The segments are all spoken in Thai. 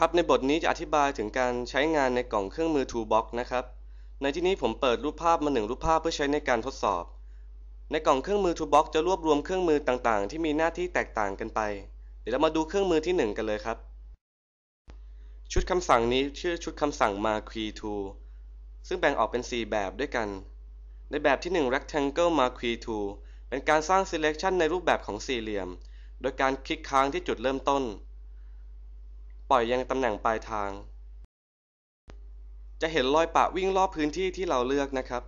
ครับในบทนี้จะอธิบายถึงการใช้งานในกล่องเครื่องมือ Toolbox นะครับ ในที่นี้ผมเปิดรูปภาพมาหนึ่งรูปภาพเพื่อใช้ในการทดสอบ ในกล่องเครื่องมือ Toolbox จะรวบรวมเครื่องมือต่างๆ ที่มีหน้าที่แตกต่างกันไป เดี๋ยวเรามาดูเครื่องมือที่ 1 กันเลยครับ ชุดคำสั่งนี้ชื่อชุดคำสั่ง Marquee Tool ซึ่งแบ่งออกเป็น 4 แบบด้วยกัน ในแบบที่ 1 Rectangle Marquee Tool เป็นการสร้าง selection ในรูปแบบของสี่เหลี่ยม โดยการคลิกค้างที่จุดเริ่มต้น ปล่อยยังตำแหน่งปลายทาง จะเห็นรอยปะวิ่งรอบพื้นที่ที่เราเลือกนะครับ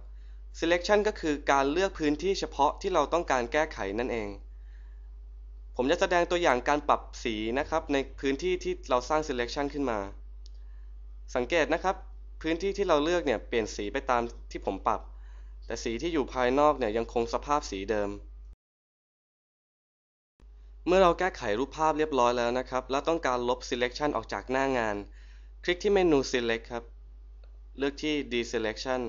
selection ก็คือการเลือกพื้นที่เฉพาะที่เราต้องการแก้ไขนั่นเอง ผมจะแสดงตัวอย่างการปรับสีนะครับ ในพื้นที่ที่เราสร้าง selection ขึ้นมา สังเกตนะครับ พื้นที่ที่เราเลือกเนี่ยเปลี่ยนสีไปตามที่ผมปรับ แต่สีที่อยู่ภายนอกเนี่ยยังคงสภาพสีเดิม เมื่อเราแก้ไขรูปภาพเรียบร้อยแล้วนะครับ แล้วต้องการลบ selection ออกจากหน้างาน คลิกที่เมนู select ครับ เลือกที่ deselection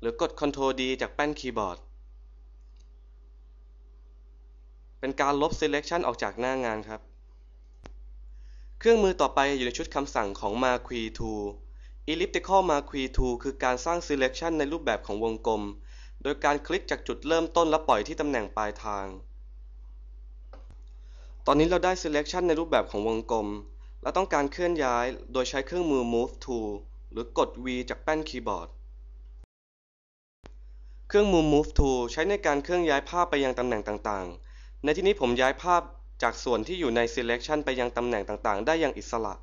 หรือกด Ctrl D จากแป้นคีย์บอร์ด เป็นการลบ selection ออกจากหน้างานครับ เครื่องมือต่อไปอยู่ในชุดคำสั่งของ Marquee Tool Elliptical Marquee Tool คือการสร้าง selection ในรูปแบบของวงกลม โดยการคลิกจากจุดเริ่มต้นและปล่อยที่ตำแหน่งปลายทาง ตอนนี้เราได้ selection ในรูปแบบของวงกลม และต้องการเคลื่อนย้ายโดยใช้เครื่องมือ Move Tool หรือกด V จากแป้นคีย์บอร์ด เครื่องมือ Move Tool ใช้ในการเคลื่อนย้ายภาพไปยังตำแหน่งต่างๆ ในที่นี้ผมย้ายภาพจากส่วนที่อยู่ใน selection ไปยังตำแหน่งต่างๆ ได้อย่างอิสระ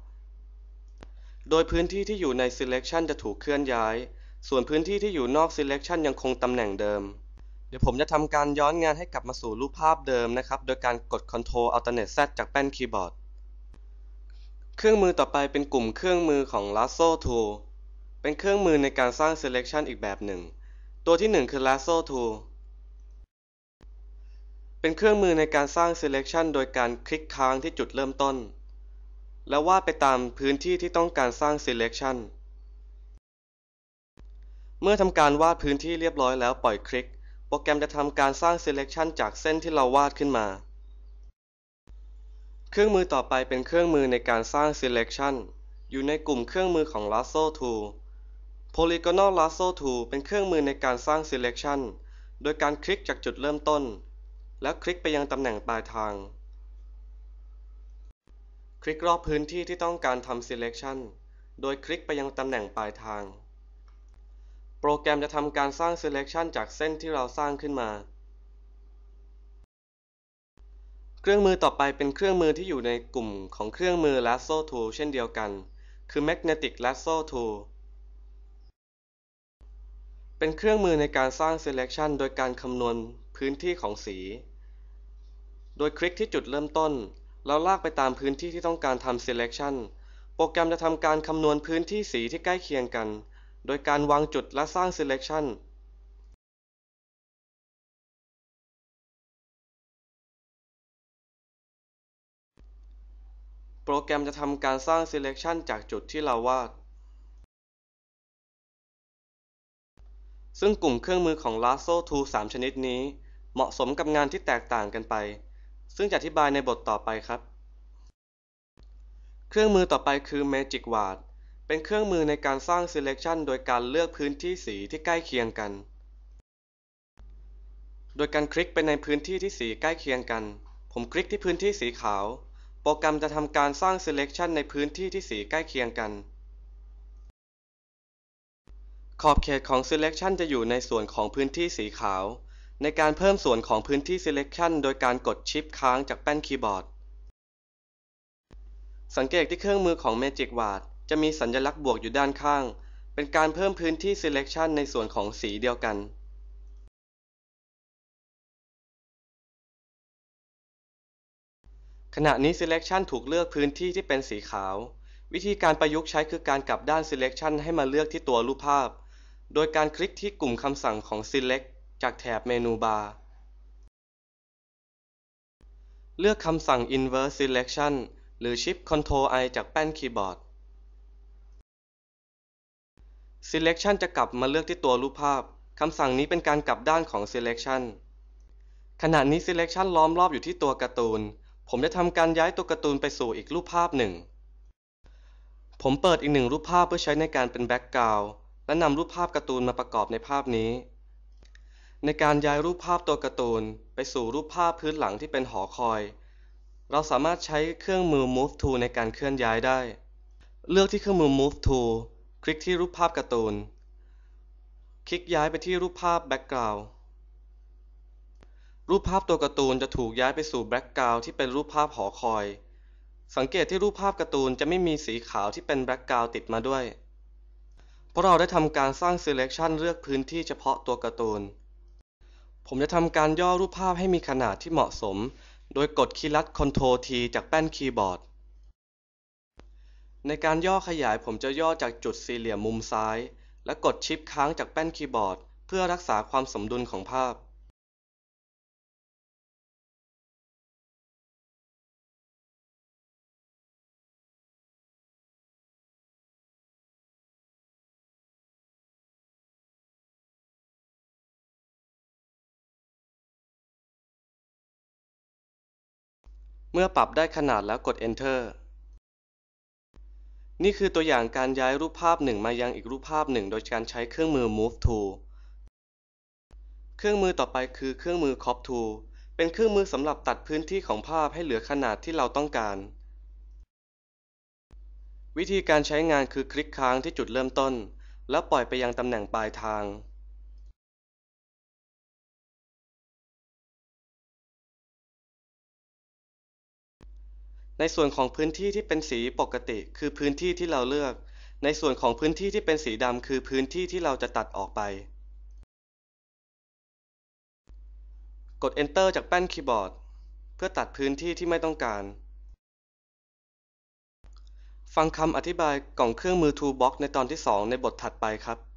โดยพื้นที่ที่อยู่ใน selection จะถูกเคลื่อนย้าย ส่วนพื้นที่ที่อยู่นอก selection ยังคงตำแหน่งเดิม เดี๋ยวผมจะทำการย้อนงานให้กลับมาสู่รูปภาพเดิมนะครับ โดยการกด Ctrl Alternate Z จากแป้นคีย์บอร์ด เครื่องมือต่อไปเป็นกลุ่มเครื่องมือของ Lasso Tool เป็นเครื่องมือในการสร้าง selection อีกแบบหนึ่ง ตัวที่ 1 คือ Lasso Tool เป็นเครื่องมือในการสร้าง selection โดยการคลิกค้างที่จุดเริ่มต้น แล้ววาดไปตามพื้นที่ที่ต้องการสร้าง selection เมื่อทำการวาดพื้นที่เรียบร้อยแล้วปล่อยคลิก โปรแกรมจะทำการสร้าง selection จากเส้นที่เราวาดขึ้นมา เครื่องมือต่อไปเป็นเครื่องมือในการสร้าง selection อยู่ในกลุ่มเครื่องมือของ Lasso Tool Polygonal Lasso Tool เป็นเครื่องมือในการสร้าง selection โดยการคลิกจากจุดเริ่มต้น แล้วคลิกไปยังตำแหน่งปลายทาง คลิกรอบพื้นที่ที่ต้องการทำ selection โดยคลิกไปยังตำแหน่งปลายทาง โปรแกรมจะทำการสร้าง selection จากเส้นที่เราสร้างขึ้นมา เครื่องมือต่อไปเป็นเครื่องมือที่อยู่ในกลุ่มของเครื่องมือ Lasso Tool เช่นเดียวกัน คือ Magnetic Lasso Tool เป็นเครื่องมือในการสร้าง selection โดยการคำนวณพื้นที่ของสี โดยคลิกที่จุดเริ่มต้น แล้วลากไปตามพื้นที่ที่ต้องการทำ selection โปรแกรมจะทำการคำนวณพื้นที่สีที่ใกล้เคียงกัน โดยการวางจุดและสร้าง selection โปรแกรมจะทำการสร้าง selection จากจุดที่เราวาด ซึ่งกลุ่มเครื่องมือของ Lasso Tool 3 ชนิดนี้ เหมาะสมกับงานที่แตกต่างกันไป ซึ่งจะอธิบายในบทต่อไปครับ เครื่องมือต่อไปคือ Magic Wand เป็นเครื่องมือในการสร้าง selection โดยการเลือกพื้นที่สีที่ใกล้เคียงกัน โดยการคลิกไปในพื้นที่ที่สีใกล้เคียงกัน ผมคลิกที่พื้นที่สีขาว โปรแกรมจะทำการสร้าง selection ในพื้นที่ที่สีใกล้เคียงกัน ขอบเขตของ selection จะอยู่ในส่วนของพื้นที่สีขาว ในการเพิ่มส่วนของพื้นที่ selection โดยการกดชิปค้างจากแป้นคีย์บอร์ด สังเกตที่เครื่องมือของ Magic Wand จะมีสัญลักษณ์บวกอยู่ด้านข้าง เป็นการเพิ่มพื้นที่ selection ในส่วนของสีเดียวกันขณะนี้ selection ถูกเลือกพื้นที่ที่เป็นสีขาว วิธีการประยุกต์ใช้คือการกลับด้าน selection ให้มาเลือกที่ตัวรูปภาพ โดยการคลิกที่กลุ่มคำสั่งของ select จากแถบเมนูบาร์ เลือกคำสั่ง inverse selection หรือ shift ctrl i จากแป้นคีย์บอร์ด selection จะกลับมาเลือกที่ตัวรูปภาพ คำสั่งนี้เป็นการกลับด้านของ selection ขณะนี้ selection ล้อมรอบอยู่ที่ตัวการ์ตูน ผมจะทำการย้ายตัวการ์ตูนไปสู่อีกรูปภาพหนึ่ง ผมเปิดอีกหนึ่งรูปภาพเพื่อใช้ในการเป็นแบ็กกราวด์และนำรูปภาพการ์ตูนมาประกอบในภาพนี้ ในการย้ายรูปภาพตัวการ์ตูน ไปสู่รูปภาพพื้นหลังที่เป็นหอคอย เราสามารถใช้เครื่องมือ Move Tool ในการเคลื่อนย้ายได้ เลือกที่เครื่องมือ Move Tool คลิกที่รูปภาพการ์ตูน คลิกย้ายไปที่รูปภาพแบ็กกราวด์รูปภาพตัวการ์ตูนจะถูกย้ายไปสู่แบ็กกราวด์ที่เป็นรูปภาพหอคอย สังเกตที่รูปภาพการ์ตูนจะไม่มีสีขาวที่เป็นแบ็กกราวด์ติดมาด้วย เพราะเราได้ทำการสร้าง selection เลือกพื้นที่เฉพาะตัวการ์ตูน ผมจะทำการย่อรูปภาพให้มีขนาดที่เหมาะสม โดยกดคีย์ลัด Ctrl T จากแป้นคีย์บอร์ด ในการย่อขยายผมจะย่อจากจุดสี่เหลี่ยมมุมซ้าย และกดชิปค้างจากแป้นคีย์บอร์ด เพื่อรักษาความสมดุลของภาพเมื่อปรับได้ขนาดแล้วกด Enter นี่คือตัวอย่างการย้ายรูปภาพหนึ่งมายังอีกรูปภาพหนึ่งโดยการใช้เครื่องมือ Move Tool เครื่องมือต่อไปคือเครื่องมือ Crop Tool เป็นเครื่องมือสำหรับตัดพื้นที่ของภาพให้เหลือขนาดที่เราต้องการ วิธีการใช้งานคือคลิกค้างที่จุดเริ่มต้น แล้วปล่อยไปยังตำแหน่งปลายทาง ในส่วนของพื้นที่ที่เป็นสีปกติ คือพื้นที่ที่เราเลือก ในส่วนของพื้นที่ที่เป็นสีดำคือพื้นที่ที่เราจะตัดออกไป กด Enter จากแป้นคีย์บอร์ด เพื่อตัดพื้นที่ที่ไม่ต้องการ ฟังคำอธิบายกล่องเครื่องมือ Toolbox ในตอนที่ 2 ในบทถัดไปครับ